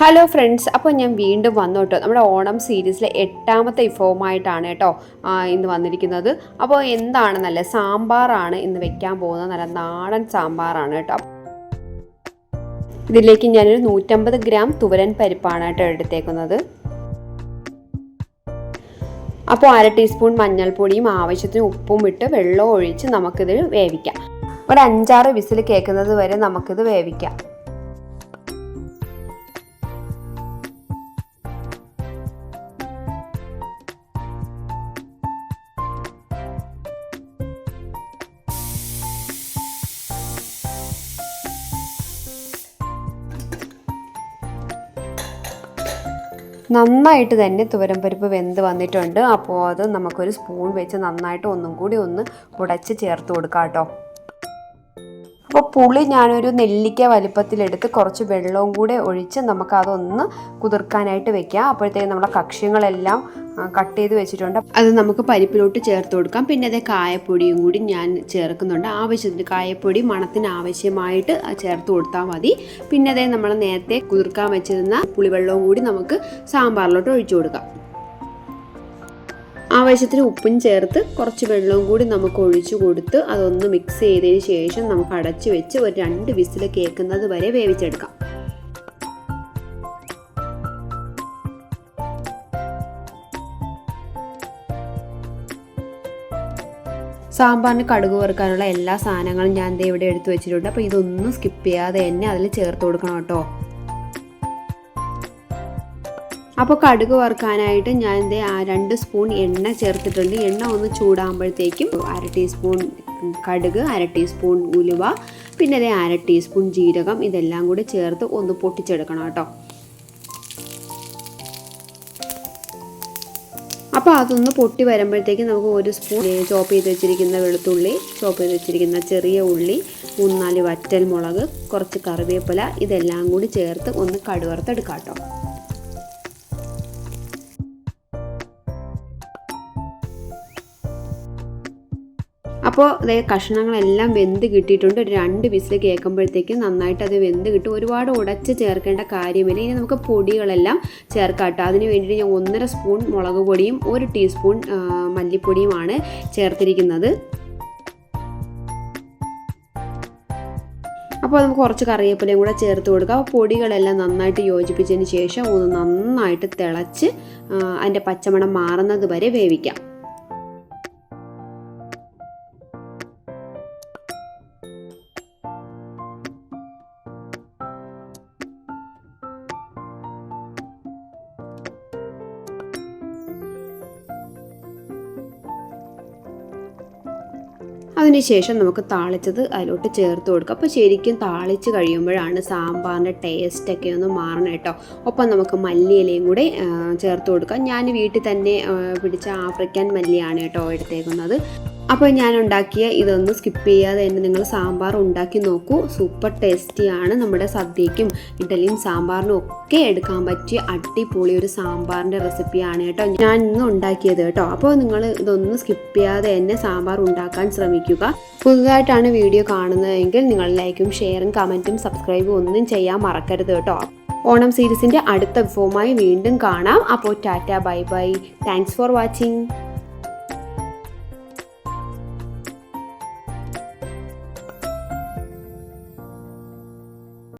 Hello friends അപ്പോൾ ഞാൻ വീണ്ടും വന്നു കേട്ടോ നമ്മുടെ ഓണം സീരീസിലെ എട്ടാമത്തെ വിഭവമായിട്ടാണ് കേട്ടോ ഇന്ന് വന്നിരിക്കുന്നത്. അപ്പോൾ എന്താണ് നല്ല സാമ്പാറാണ് ഇന്ന് വെക്കാൻ പോകുന്നത്. നല്ല നാടൻ സാമ്പാറാണ് കേട്ടോ. ഇതിലേക്ക് ഞാനൊരു നൂറ്റമ്പത് ഗ്രാം തുവരൻ പരിപ്പാണ് കേട്ടോ എടുത്തേക്കുന്നത്. അപ്പോൾ അര ടീസ്പൂൺ മഞ്ഞൾപ്പൊടിയും ആവശ്യത്തിന് ഉപ്പും ഇട്ട് വെള്ളം ഒഴിച്ച് നമുക്കിത് വേവിക്കാം. ഒരു അഞ്ചാറ് വിസിൽ കേൾക്കുന്നത് വരെ നമുക്കിത് വേവിക്കാം. നന്നായിട്ട് തന്നെ തുവരം പരിപ്പ് വെന്ത് വന്നിട്ടുണ്ട്. അപ്പോൾ അത് നമുക്കൊരു സ്പൂൺ വെച്ച് നന്നായിട്ട് ഒന്നും കൂടി ഒന്ന് ഉടച്ച് ചേർത്ത് കൊടുക്കാം കേട്ടോ. അപ്പോൾ പുളി ഞാനൊരു നെല്ലിക്ക വലിപ്പത്തിലെടുത്ത് കുറച്ച് വെള്ളവും കൂടെ ഒഴിച്ച് നമുക്കതൊന്ന് കുതിർക്കാനായിട്ട് വെക്കാം. അപ്പോഴത്തേക്കും നമ്മുടെ കക്ഷ്യങ്ങളെല്ലാം കട്ട് ചെയ്ത് വെച്ചിട്ടുണ്ട്. അത് നമുക്ക് പരിപ്പിലോട്ട് ചേർത്ത് കൊടുക്കാം. പിന്നെ അതേ കായപ്പൊടിയും കൂടി ഞാൻ ചേർക്കുന്നുണ്ട്. ആവശ്യത്തിന് കായപ്പൊടി മണത്തിന് ആവശ്യമായിട്ട് ചേർത്ത് കൊടുത്താൽ മതി. പിന്നെ അതേ നമ്മൾ നേരത്തെ കുതിർക്കാൻ വെച്ചിരുന്ന പുളിവെള്ളവും കൂടി നമുക്ക് സാമ്പാറിലോട്ട് ഒഴിച്ചു കൊടുക്കാം. ആവശ്യത്തിന് ഉപ്പും ചേർത്ത് കുറച്ച് വെള്ളവും കൂടി നമുക്ക് ഒഴിച്ചു കൊടുത്ത് അതൊന്ന് മിക്സ് ചെയ്തതിന് ശേഷം നമുക്ക് അടച്ചു വെച്ച് ഒരു രണ്ട് വിസിൽ കേൾക്കുന്നത് വരെ വേവിച്ചെടുക്കാം. സാമ്പാറിന് കടുക് വറുക്കാനുള്ള എല്ലാ സാധനങ്ങളും ഞാൻ ദേ ഇവിടെ എടുത്തു വെച്ചിട്ടുണ്ട്. അപ്പോൾ ഇതൊന്നും സ്കിപ്പ് ചെയ്യാതെ തന്നെ അതിൽ ചേർത്ത് കൊടുക്കണം കേട്ടോ. അപ്പോൾ കടുക് വറുക്കാനായിട്ട് ഞാൻ ആ രണ്ട് സ്പൂൺ എണ്ണ ചേർത്തിട്ടുണ്ട്. എണ്ണ ഒന്ന് ചൂടാകുമ്പോഴത്തേക്കും അര ടീസ്പൂൺ കടുക് അര ടീസ്പൂൺ ഉലുവ പിന്നെ അതേ അര ടീസ്പൂൺ ജീരകം ഇതെല്ലാം കൂടി ചേർത്ത് ഒന്ന് പൊട്ടിച്ചെടുക്കണം കേട്ടോ. അപ്പോൾ അതൊന്ന് പൊട്ടി വരുമ്പോഴത്തേക്ക് നമുക്ക് ഒരു സ്പൂൺ ചോപ്പ് ചെയ്ത് വെച്ചിരിക്കുന്ന വെളുത്തുള്ളി ചോപ്പ് ചെയ്ത് വെച്ചിരിക്കുന്ന ചെറിയ ഉള്ളി മൂന്നാൽ വറ്റൽ മുളക് കുറച്ച് കറിവേപ്പില ഇതെല്ലാം കൂടി ചേർത്ത് ഒന്ന് കടുവറുത്തെടുക്കാം കേട്ടോ. അപ്പോൾ അതേ കഷ്ണങ്ങളെല്ലാം വെന്ത് കിട്ടിയിട്ടുണ്ട്. ഒരു രണ്ട് വിസിൽ കേൾക്കുമ്പോഴത്തേക്കും നന്നായിട്ട് അത് വെന്ത് കിട്ടും. ഒരുപാട് ഉടച്ച് ചേർക്കേണ്ട കാര്യമില്ല. ഇനി നമുക്ക് പൊടികളെല്ലാം ചേർക്കാം കേട്ടോ. അതിന് വേണ്ടിയിട്ട് ഞാൻ ഒന്നര സ്പൂൺ മുളക് പൊടിയും ഒരു ടീസ്പൂൺ മല്ലിപ്പൊടിയുമാണ് ചേർത്തിരിക്കുന്നത്. അപ്പോൾ നമുക്ക് കുറച്ച് കറിവേപ്പിലയും കൂടെ ചേർത്ത് കൊടുക്കാം. അപ്പോൾ പൊടികളെല്ലാം നന്നായിട്ട് യോജിപ്പിച്ചതിന് ശേഷം ഒന്ന് നന്നായിട്ട് തിളച്ച് അതിന്റെ പച്ചമണം മാറുന്നത് വരെ വേവിക്കാം. അതിനുശേഷം നമുക്ക് താളിച്ചത് അതിലോട്ട് ചേർത്ത് കൊടുക്കുക അപ്പോൾ ശരിക്കും താളിച്ച് കഴിയുമ്പോഴാണ് സാമ്പാറിന്റെ ടേസ്റ്റൊക്കെ ഒന്ന് മാറണം കേട്ടോ. ഒപ്പം നമുക്ക് മല്ലിയിലയും കൂടെ ചേർത്ത് കൊടുക്കാം. ഞാൻ വീട്ടിൽ തന്നെ പിടിച്ച ആഫ്രിക്കൻ മല്ലിയാണ് കേട്ടോ എടുത്തേക്കുന്നത്. അപ്പോൾ ഞാൻ ഉണ്ടാക്കിയ ഇതൊന്ന് സ്കിപ്പ് ചെയ്യാതെ തന്നെ നിങ്ങൾ സാമ്പാർ ഉണ്ടാക്കി നോക്കൂ. സൂപ്പർ ടേസ്റ്റിയാണ് നമ്മുടെ സദ്യയ്ക്കും ഇഡലിയും സാമ്പാറിനും ഒക്കെ എടുക്കാൻ പറ്റിയ അടിപൊളി ഒരു സാമ്പാറിന്റെ റെസിപ്പിയാണ് കേട്ടോ. ഞാൻ ഇന്ന് ഉണ്ടാക്കിയത് കേട്ടോ. അപ്പോൾ നിങ്ങൾ ഇതൊന്ന് സ്കിപ്പ് ചെയ്യാതെ തന്നെ സാമ്പാർ ഉണ്ടാക്കാൻ ശ്രമിക്കുക. പുതുതായിട്ടാണ് വീഡിയോ കാണുന്നതെങ്കിൽ നിങ്ങൾ ലൈക്കും ഷെയറും കമന്റും സബ്സ്ക്രൈബും ഒന്നും ചെയ്യാൻ മറക്കരുത് കേട്ടോ. ഓണം സീരീസിന്റെ അടുത്ത വിഭവമായി വീണ്ടും കാണാം. അപ്പോൾ tata bye bye. Thanks for watching